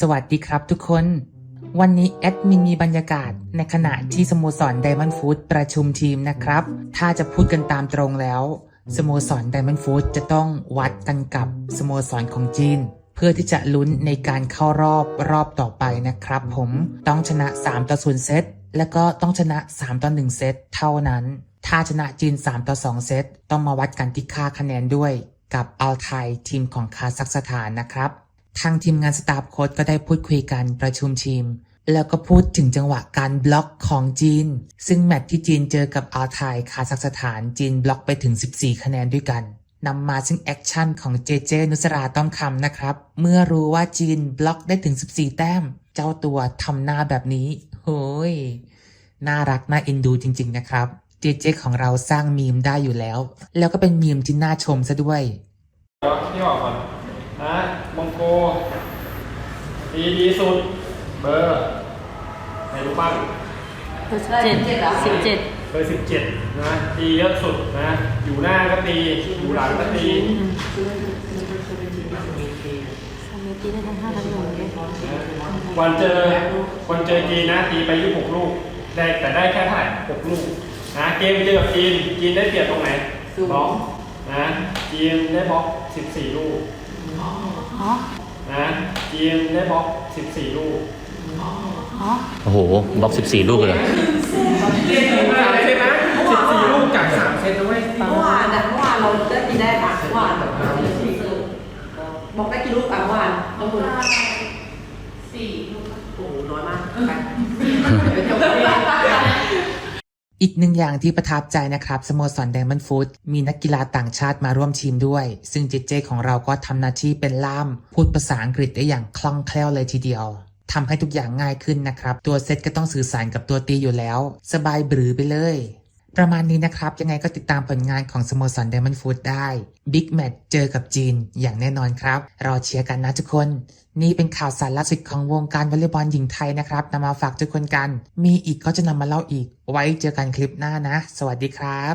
สวัสดีครับทุกคน วันนี้แอดมินมีบรรยากาศในขณะที่สโมสรไดมอนด์ฟู้ดประชุมทีมนะครับ ถ้าจะพูดกันตามตรงแล้ว สโมสรไดมอนด์ฟู้ดจะต้องวัดกันกับสโมสรของจีน เพื่อที่จะลุ้นในการเข้ารอบรอบต่อไปนะครับ ผมต้องชนะ 3 ต่อ 0 เซต แล้วก็ต้องชนะ 3 ต่อ 1 เซต เท่านั้น ถ้าชนะจีน 3 ต่อ 2 เซต ต้องมาวัดกันที่ค่าคะแนนด้วยกับอัลไทยทีมของคาซัคสถานนะครับ ทางทีมงานสตาฟโค้ดก็ได้พูดคุยกันประชุมทีม แล้วก็พูดถึงจังหวะการบล็อกของจีน ซึ่งแมตช์ที่จีนเจอกับอัลไทยคาซัคสถานจีนบล็อกไปถึง 14 คะแนนด้วยกันนำมาซึ่งแอคชั่นของเจเจนุสราต้อมคำนะครับ เมื่อรู้ว่าจีนบล็อกได้ถึง 14 แต้ม เจ้าตัวทำหน้าแบบนี้โอ้ยน่ารักน่าเอ็นดูจริง ๆ นะครับ เจเจของเราสร้างมีมได้อยู่แล้ว แล้วก็เป็นมีมที่น่าชมซะด้วยเดี๋ยวพี่ออกก่อนนะ โกดีดีสุด เบอร์ไหนรู้บ้างเบอร์สิบเจ็ดสิบเจ็ดเบอร์สิบเจ็ดนะดีเยอะสุดนะ อยู่หน้าก็ตี อยู่หลังก็ตีสามีตีได้ทั้งห้าทั้งหนึ่งเลยวันเจอวันเจอจีนนะตีไปยี่หกลูกได้แต่ได้แค่เท่าไหร่หกลูกนะเกมเจอกับจีนจีนได้เปรียบตรงไหนบล็อกนะจีนได้บล็อกสิบสี่ลูกอ๋อ นะจีนได้บล็อกสิบสี่ลูกอ๋อโอ้โหบล็อก 14 ลูกเลยเหรอเล่นถึงสามเซตนะสิบสี่ลูกจากสามเซตนะเว้ยเมื่อวานนะเมื่อวานเราได้กินได้ปะเมื่อวานแบบบอกได้กี่ลูกอะเมื่อวานต้องคุณสี่ลูกโอ้โหน้อยมากไปเดี๋ยวจะไป อีกหนึ่งอย่างที่ประทับใจนะครับสโมสรไดมอนด์ฟู้ดมีนักกีฬาต่างชาติมาร่วมทีมด้วย ซึ่งเจเจของเราก็ทำหน้าที่เป็นล่าม พูดภาษาอังกฤษได้อย่างคล่องแคล่วเลยทีเดียวทำให้ทุกอย่างง่ายขึ้นนะครับ ตัวเซตก็ต้องสื่อสารกับตัวตีอยู่แล้ว สบายบรือไปเลย ประมาณนี้นะครับ ยังไงก็ติดตามผลงานของสโมสรเดมอนฟู้ดได้บิ๊กแมตช์เจอกับจีนอย่างแน่นอนครับ รอเชียร์กันนะทุกคน นี่เป็นข่าวสารล่าสุดของวงการวอลเลย์บอลหญิงไทยนะครับนำมาฝากทุกคนกัน มีอีกก็จะนำมาเล่าอีก ไว้เจอกันคลิปหน้านะ สวัสดีครับ